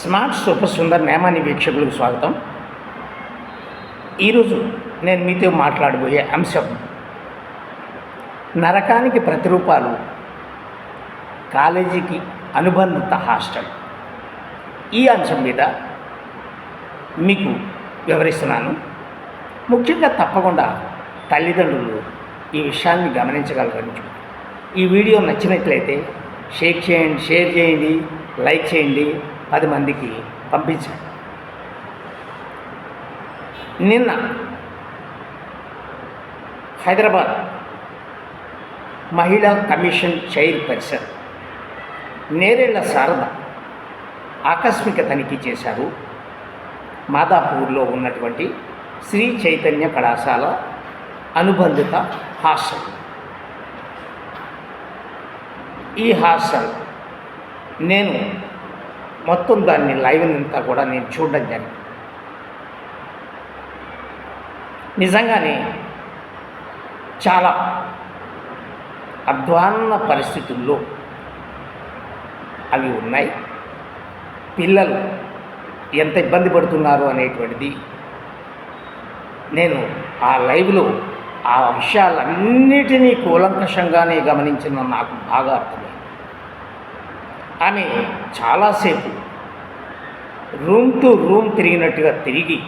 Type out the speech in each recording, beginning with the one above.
Smart super Sundar Nemani వీక్షకులకు స్వాగతం. ఈరోజు నేను మీతో మాట్లాడబోయే అంశం నరకానికి ప్రతిరూపాలు కాలేజీకి అనుబంధిత హాస్టల్. ఈ అంశం మీద మీకు వివరిస్తున్నాను. ముఖ్యంగా తప్పకుండా తల్లిదండ్రులు ఈ విషయాన్ని గమనించగలరని ఈ వీడియో నచ్చినట్లయితే షేర్ చేయండి షేర్ చేయండి లైక్ చేయండి పది మందికి పంపించాడు. నిన్న హైదరాబాద్ మహిళా కమిషన్ చైర్పర్సన్ నేరేళ్ళ శారద ఆకస్మిక తనిఖీ చేశారు. మాదాపూర్లో ఉన్నటువంటి శ్రీ చైతన్య కళాశాల అనుబంధిత హాస్టల్. ఈ హాస్టల్ నేను మొత్తం దాన్ని లైవ్ అంతా కూడా నేను చూడడం జరిగింది. నిజంగానే చాలా అధ్వాన్న పరిస్థితుల్లో అవి ఉన్నాయి. పిల్లలు ఎంత ఇబ్బంది పడుతున్నారు అనేటువంటిది నేను ఆ లైవ్లో ఆ విషయాలన్నిటినీ కూలంకషంగానే గమనించిన నాకు బాగా అర్థమైంది. ఆమె చాలాసేపు రూమ్ టు రూమ్ తిరిగినట్టుగా తిరిగి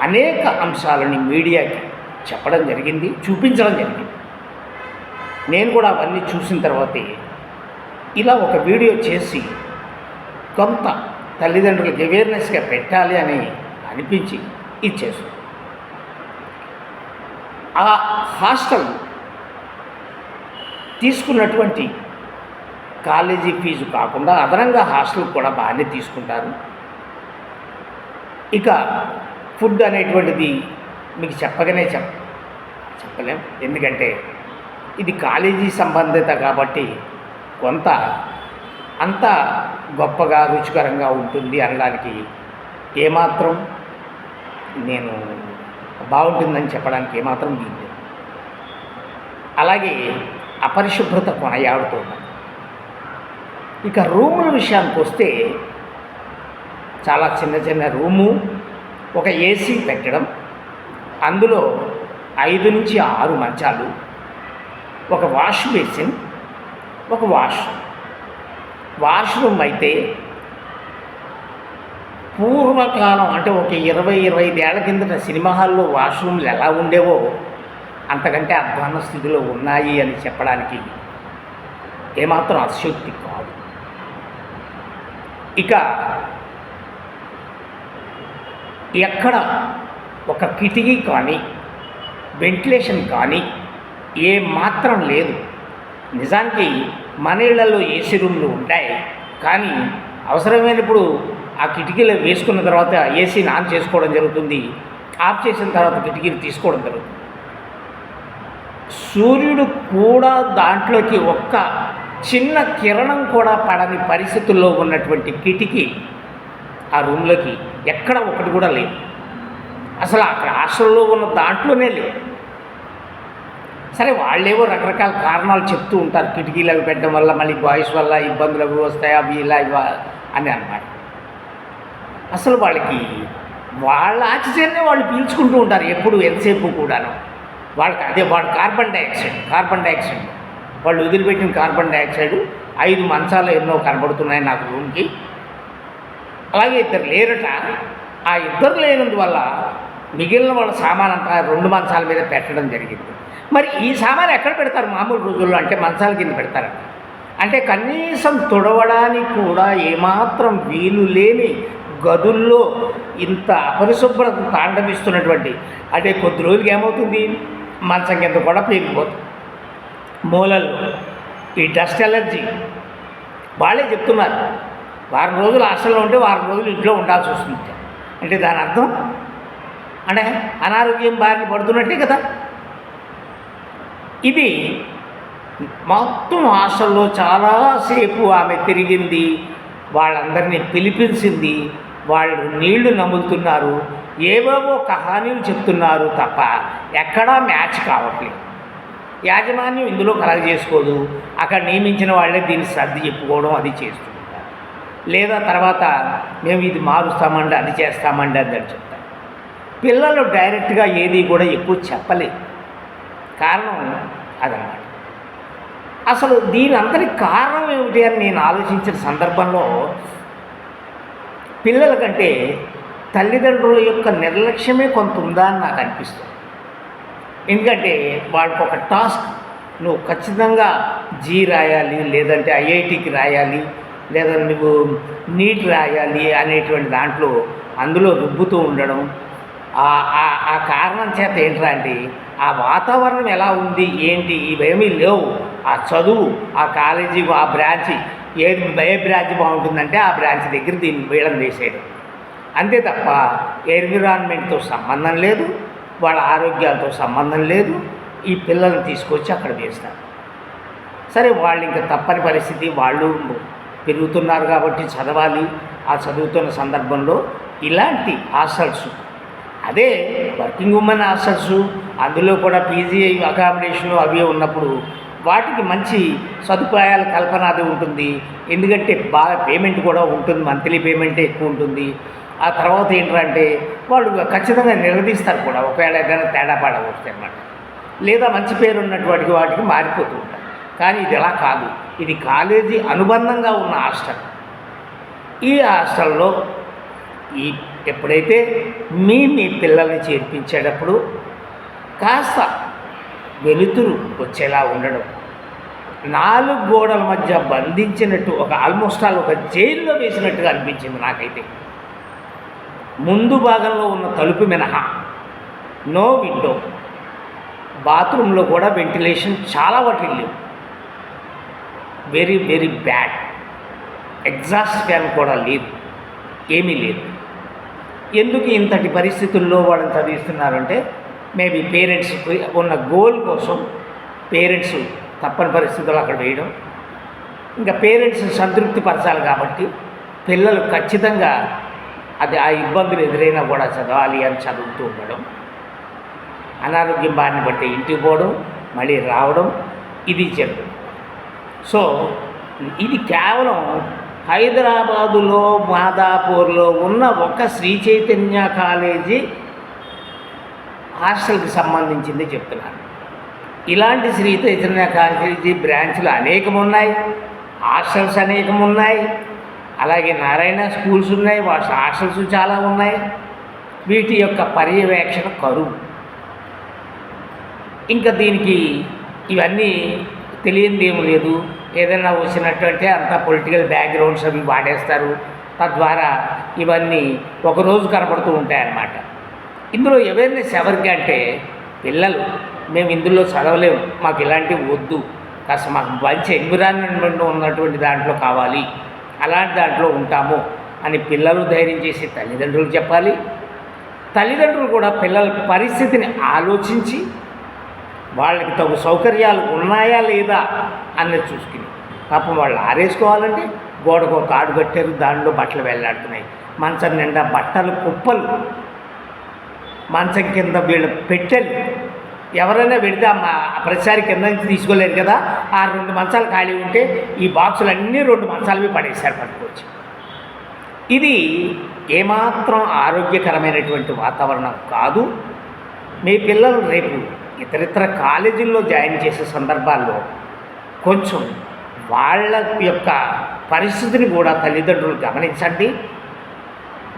అనేక అంశాలని మీడియాకి చెప్పడం జరిగింది చూపించడం జరిగింది. నేను కూడా అవన్నీ చూసిన తర్వాతే ఇలా ఒక వీడియో చేసి కొంత తల్లిదండ్రులకు అవేర్నెస్గా పెట్టాలి అని అనిపించి ఇచ్చేసాను ఆ హాస్టల్ తీసుకున్నటువంటి కాలేజీ ఫీజు కాకుండా అదనంగా హాస్టల్ కూడా బాగానే తీసుకుంటారు. ఇక ఫుడ్ అనేటువంటిది మీకు చెప్పగానే చెప్ప చెప్పలేం. ఎందుకంటే ఇది కాలేజీ సంబంధిత కాబట్టి కొంత అంత గొప్పగా రుచికరంగా ఉంటుంది అనడానికి ఏమాత్రం నేను బాగుంటుందని చెప్పడానికి ఏమాత్రం వీలు అలాగే అపరిశుభ్రత కొనయాడుతుంది. ఇక రూముల విషయానికి వస్తే చాలా చిన్న చిన్న రూము ఒక ఏసీ పెట్టడం అందులో ఐదు నుంచి ఆరు మంచాలు ఒక వాష్ బేసిన్ ఒక వాష్ వాష్రూమ్ అయితే పూర్వకాలం అంటే ఒక ఇరవై ఇరవై ఐదేళ్ళ కిందట సినిమా హాల్లో వాష్రూమ్లు ఎలా ఉండేవో అంతకంటే అధ్వాన స్థితిలో ఉన్నాయి అని చెప్పడానికి ఏమాత్రం అశక్తి కాదు. ఇక ఎక్కడ ఒక కిటికీ కానీ వెంటిలేషన్ కానీ ఏ మాత్రం లేదు. నిజానికి మన ఇళ్ళలో ఏసీ రూమ్లు ఉంటాయి? కానీ అవసరమైనప్పుడు ఆ కిటికీలు వేసుకున్న తర్వాత ఏసీని ఆన్ చేసుకోవడం జరుగుతుంది. ఆఫ్ చేసిన తర్వాత కిటికీలు తీసుకోవడం జరుగుతుంది. సూర్యుడు కూడా దాంట్లోకి ఒక్క చిన్న కిరణం కూడా పడని పరిస్థితుల్లో ఉన్నటువంటి కిటికీ ఆ రూమ్లోకి ఎక్కడ ఒకటి కూడా లేదు. అసలు అక్కడ హాస్టల్లో ఉన్న దాంట్లోనే లేదు. సరే వాళ్ళేవో రకరకాల కారణాలు చెప్తూ ఉంటారు. కిటికీలు అవి పెట్టడం వల్ల మళ్ళీ బాయ్స్ వల్ల ఇబ్బందులు అవి వస్తాయి అవి ఇలా ఇవా అని అనమాట అసలు వాళ్ళకి వాళ్ళ ఆక్సిజన్నే వాళ్ళు పీల్చుకుంటూ ఉంటారు ఎప్పుడు ఎంతసేపు కూడాను. వాళ్ళకి అదే వాళ్ళ కార్బన్ డైఆక్సైడ్ కార్బన్ డైఆక్సైడ్. వాళ్ళు వదిలిపెట్టిన కార్బన్ డైఆక్సైడ్ ఐదు మంచాలు ఎన్నో కనబడుతున్నాయి నాకు రూమ్కి. అలాగే ఇద్దరు లేరట. ఆ ఇద్దరు లేనందువల్ల మిగిలిన వాళ్ళ సామాన్ అంతా రెండు మంచాల మీద పెట్టడం జరిగింది. మరి ఈ సామాన్ ఎక్కడ పెడతారు మామూలు రోజుల్లో? అంటే మంచాల కింద పెడతారట. అంటే కనీసం తుడవడానికి కూడా ఏమాత్రం వీలు లేని గదుల్లో ఇంత అపరిశుభ్రత తాండవిస్తున్నటువంటి అంటే కొద్ది రోజులకి ఏమవుతుంది? మంచం కింద కూడా పేరుకుపోతుంది మూలల్లో ఈ డస్ట్ ఎలర్జీ. వాళ్ళే చెప్తున్నారు. వారం రోజులు హాస్టల్లో ఉంటే వారం రోజులు ఇంట్లో ఉండాల్సి వస్తుంది. అంటే దాని అర్థం? అంటే అనారోగ్యం బారిన పడుతున్నట్టే కదా? ఇది మొత్తం హాస్టల్లో చాలాసేపు ఆమె తిరిగింది. వాళ్ళందరినీ పిలిపించింది. వాళ్ళు నీళ్ళు నములుతున్నారు. ఏవేవో కహానీలు చెప్తున్నారు తప్ప ఎక్కడా మ్యాచ్ కావట్లేదు. యాజమాన్యం ఇందులో కలగ చేసుకోదు. అక్కడ నియమించిన వాళ్ళే దీన్ని సర్ది చెప్పుకోవడం అది చేస్తుంటారు లేదా తర్వాత మేము ఇది మారుస్తామండి అది చేస్తామండి అని అని చెప్తారు. పిల్లలు డైరెక్ట్గా ఏది కూడా ఎక్కువ చెప్పలేదు. కారణం అదనమాట అసలు దీని అంతటి కారణం ఏమిటి అని నేను ఆలోచించిన సందర్భంలో పిల్లల కంటే తల్లిదండ్రుల యొక్క నిర్లక్ష్యమే కొంత ఉందా అని నాకు అనిపిస్తుంది. ఎందుకంటే వాళ్ళకి ఒక టాస్క్. నువ్వు ఖచ్చితంగా జీ రాయాలి లేదంటే ఐఐటికి రాయాలి లేదా నువ్వు నీట్ రాయాలి అనేటువంటి దాంట్లో అందులో రుబ్బుతూ ఉండడం. ఆ- ఆ- కారణం చేత ఏంట్రా అంటే ఆ వాతావరణం ఎలా ఉంది ఏంటి ఇవేమీ లేవు. ఆ చదువు ఆ కాలేజీ ఆ బ్రాంచి ఏది ఏ బ్రాంచ్ బాగుంటుందంటే ఆ బ్రాంచ్ దగ్గర దీన్ని వేయడం వేసేయడం. అంతే తప్ప ఎన్విరాన్మెంట్తో సంబంధం లేదు. వాళ్ళ ఆరోగ్యాలతో సంబంధం లేదు. ఈ పిల్లల్ని తీసుకొచ్చి అక్కడ వేస్తారు. సరే వాళ్ళు ఇంకా తప్పని పరిస్థితి వాళ్ళు పెరుగుతున్నారు కాబట్టి చదవాలి. ఆ చదువుతున్న సందర్భంలో ఇలాంటి హాస్టల్స్ అదే వర్కింగ్ ఉమెన్ హాస్టల్స్ అందులో కూడా పీజీ అకామిడేషన్ అవి ఉన్నప్పుడు వాటికి మంచి సదుపాయాల కల్పన అది ఉంటుంది. ఎందుకంటే బాగా పేమెంట్ కూడా ఉంటుంది మంత్లీ పేమెంటే ఎక్కువ ఉంటుంది. ఆ తర్వాత ఏంటంటే వాళ్ళు ఖచ్చితంగా నిలదీస్తారు కూడా. ఒకవేళ ఏదైనా తేడా పడవచ్చు అన్నమాట. లేదా మంచి పేరు ఉన్నటువంటి వాటికి మారిపోతూ ఉంటారు. కానీ ఇది ఎలా కాదు. ఇది కాలేజీ అనుబంధంగా ఉన్న హాస్టల్. ఈ హాస్టల్లో ఈ ఎప్పుడైతే మీ మీ పిల్లల్ని చేర్పించేటప్పుడు కాస్త వెలుతురు వచ్చేలా ఉండడం నాలుగు గోడల మధ్య బంధించినట్టు ఒక ఆల్మోస్ట్ ఆల్ ఒక జైల్లో వేసినట్టుగా అనిపించింది నాకైతే. ముందు భాగంలో ఉన్న తలుపు మినహా. No window. బాత్రూంలో కూడా వెంటిలేషన్ చాలా వాటికి లేవు. Very very bad. Exhaust fan కూడా లేదు. ఏమీ లేదు. ఎందుకు ఇంతటి పరిస్థితుల్లో వాళ్ళని చదివిస్తున్నారంటే మేబీ పేరెంట్స్ ఉన్న గోల్ కోసం పేరెంట్స్ తప్పని పరిస్థితులు అక్కడ వేయడం. ఇంకా పేరెంట్స్ సంతృప్తి పరచాలి కాబట్టి పిల్లలు ఖచ్చితంగా అది ఆ ఇబ్బందులు ఎదురైనా కూడా చదవాలి అని చదువుతూ ఉండడం. అనారోగ్యం బారిన పడితే ఇంటికి పోవడం మళ్ళీ రావడం ఇది జరుగుతుంది. సో ఇది కేవలం హైదరాబాదులో మాదాపూర్లో ఉన్న ఒక శ్రీ చైతన్య కాలేజీ హాస్టల్కి సంబంధించింది చెప్తున్నాను. ఇలాంటి శ్రీ చైతన్య కాలేజీ బ్రాంచ్లు అనేకం ఉన్నాయి హాస్టల్స్ అనేకం ఉన్నాయి అలాగే నారాయణ స్కూల్స్ ఉన్నాయి వాటి హాస్టల్స్ చాలా ఉన్నాయి. వీటి యొక్క పర్యవేక్షణ కరువు. ఇంకా దీనికి ఇవన్నీ తెలియంది ఏమి లేదు. ఏదైనా వచ్చినటువంటి అంతా పొలిటికల్ బ్యాక్గ్రౌండ్స్ అవి వాడేస్తారు. తద్వారా ఇవన్నీ ఒకరోజు కనపడుతూ ఉంటాయన్నమాట. ఇందులో అవేర్నెస్ ఎవరికి అంటే పిల్లలు. మేము ఇందులో చదవలేము. మాకు ఇలాంటివి వద్దు. కాస్త మాకు మంచి ఎన్విరాన్మెంట్ ఉన్నటువంటి దాంట్లో కావాలి. అలాంటి దాంట్లో ఉంటాము అని పిల్లలు ధైర్యం చేసి తల్లిదండ్రులు చెప్పాలి. తల్లిదండ్రులు కూడా పిల్లల పరిస్థితిని ఆలోచించి వాళ్ళకి తగు సౌకర్యాలు ఉన్నాయా లేదా అన్నది చూసుకుని పాపం వాళ్ళు ఆరేసుకోవాలంటే గోడకు ఒక తాడు కట్టారు దానిలో బట్టలు వెళ్ళాడుతున్నాయి మంచం నిండా బట్టలు కుప్పలు మంచం కింద వీళ్ళు పెట్టెలు ఎవరైనా పెడితే ఆ మా- ప్రతిసారి కింద నుంచి తీసుకోలేరు కదా. ఆ రెండు మంచాలు ఖాళీ ఉంటే ఈ బాక్సులన్నీ రెండు మంచాలవి పడేశారు పట్టుకోవచ్చు ఇది ఏమాత్రం ఆరోగ్యకరమైనటువంటి వాతావరణం కాదు. మీ పిల్లలు రేపు ఇతరితర కాలేజీల్లో జాయిన్ చేసే సందర్భాల్లో కొంచెం వాళ్ళ యొక్క పరిస్థితిని కూడా తల్లిదండ్రులు గమనించండి.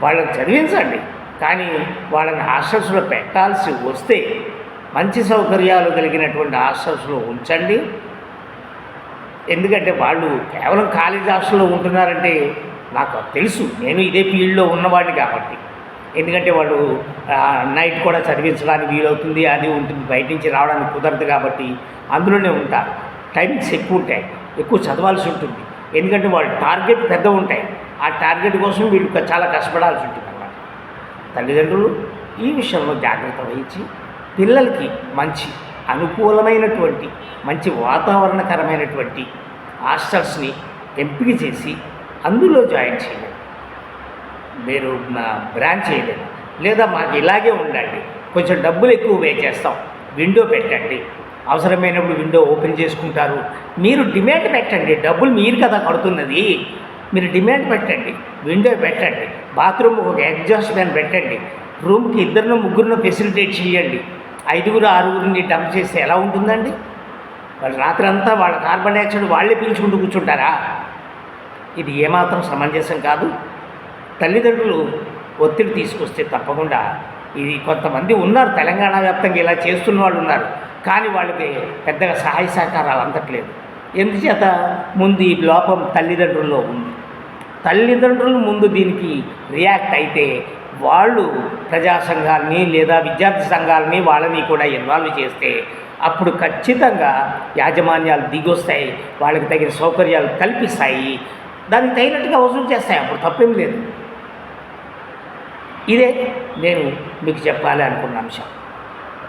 వాళ్ళని చదివించండి. కానీ వాళ్ళని హాస్టల్స్లో పెట్టాల్సి వస్తే మంచి సౌకర్యాలు కలిగినటువంటి హాస్టల్స్లో ఉంచండి. ఎందుకంటే వాళ్ళు కేవలం కాలేజ్ హాస్టల్లో ఉంటున్నారంటే నాకు తెలుసు. నేను ఇదే ఫీల్డ్లో ఉన్నవాడిని కాబట్టి. ఎందుకంటే వాళ్ళు నైట్ కూడా చదివించడానికి వీలవుతుంది అది ఉంటుంది బయట నుంచి రావడానికి కుదరదు కాబట్టి అందులోనే ఉంటారు టైమింగ్స్ ఎక్కువ ఉంటాయి. ఎక్కువ చదవాల్సి ఉంటుంది. ఎందుకంటే వాళ్ళ టార్గెట్ పెద్ద ఉంటాయి. ఆ టార్గెట్ కోసం వీళ్ళు చాలా కష్టపడాల్సి ఉంటుంది అన్నమాట. తల్లిదండ్రులు ఈ విషయంలో జాగ్రత్త వహించి పిల్లలకి మంచి అనుకూలమైనటువంటి మంచి వాతావరణకరమైనటువంటి హాస్టల్స్ని ఎంపిక చేసి అందులో జాయిన్ చేయండి. మీరు నా బ్రాంచ్ చేయలేదు లేదా మాకు ఇలాగే ఉండండి. కొంచెం డబ్బులు ఎక్కువ వే చేస్తాం. విండో పెట్టండి. అవసరమైనప్పుడు విండో ఓపెన్ చేసుకుంటారు. మీరు డిమాండ్ పెట్టండి. డబ్బులు మీరు కదా కడుతున్నది. మీరు డిమాండ్ పెట్టండి. విండో పెట్టండి. బాత్రూమ్ ఒక ఎగ్జాస్ట్ ఫ్యాన్ పెట్టండి. రూమ్కి ఇద్దరినో ముగ్గురినో ఫెసిలిటేట్ చేయండి. ఐదుగురు ఆరుగురిని డంప్ చేస్తే ఎలా ఉంటుందండి? వాళ్ళు రాత్రి అంతా వాళ్ళ కార్బన్ డైఆక్సైడ్ వాళ్ళే పీల్చుకుంటూ కూర్చుంటారా? ఇది ఏమాత్రం సమంజసం కాదు. తల్లిదండ్రులు ఒత్తిడి తీసుకొస్తే తప్పకుండా ఇది కొంతమంది ఉన్నారు తెలంగాణ వ్యాప్తంగా ఇలా చేస్తున్న వాళ్ళు ఉన్నారు కానీ వాళ్ళకి పెద్దగా సహాయ సహకారాలు అందట్లేదు. ఎందుచేత? ముందు ఈ లోపం తల్లిదండ్రుల్లో ఉంది. తల్లిదండ్రులు ముందు దీనికి రియాక్ట్ అయితే వాళ్ళు ప్రజా సంఘాలని లేదా విద్యార్థి సంఘాలని వాళ్ళని కూడా ఇన్వాల్వ్ చేస్తే అప్పుడు ఖచ్చితంగా యాజమాన్యాలు దిగొస్తాయి వాళ్ళకి తగిన సౌకర్యాలు కల్పిస్తాయి. దానికి తగినట్టుగా వసూలు చేస్తాయి. అప్పుడు తప్పేం లేదు. ఇదే నేను మీకు చెప్పాలి అనుకున్న అంశం.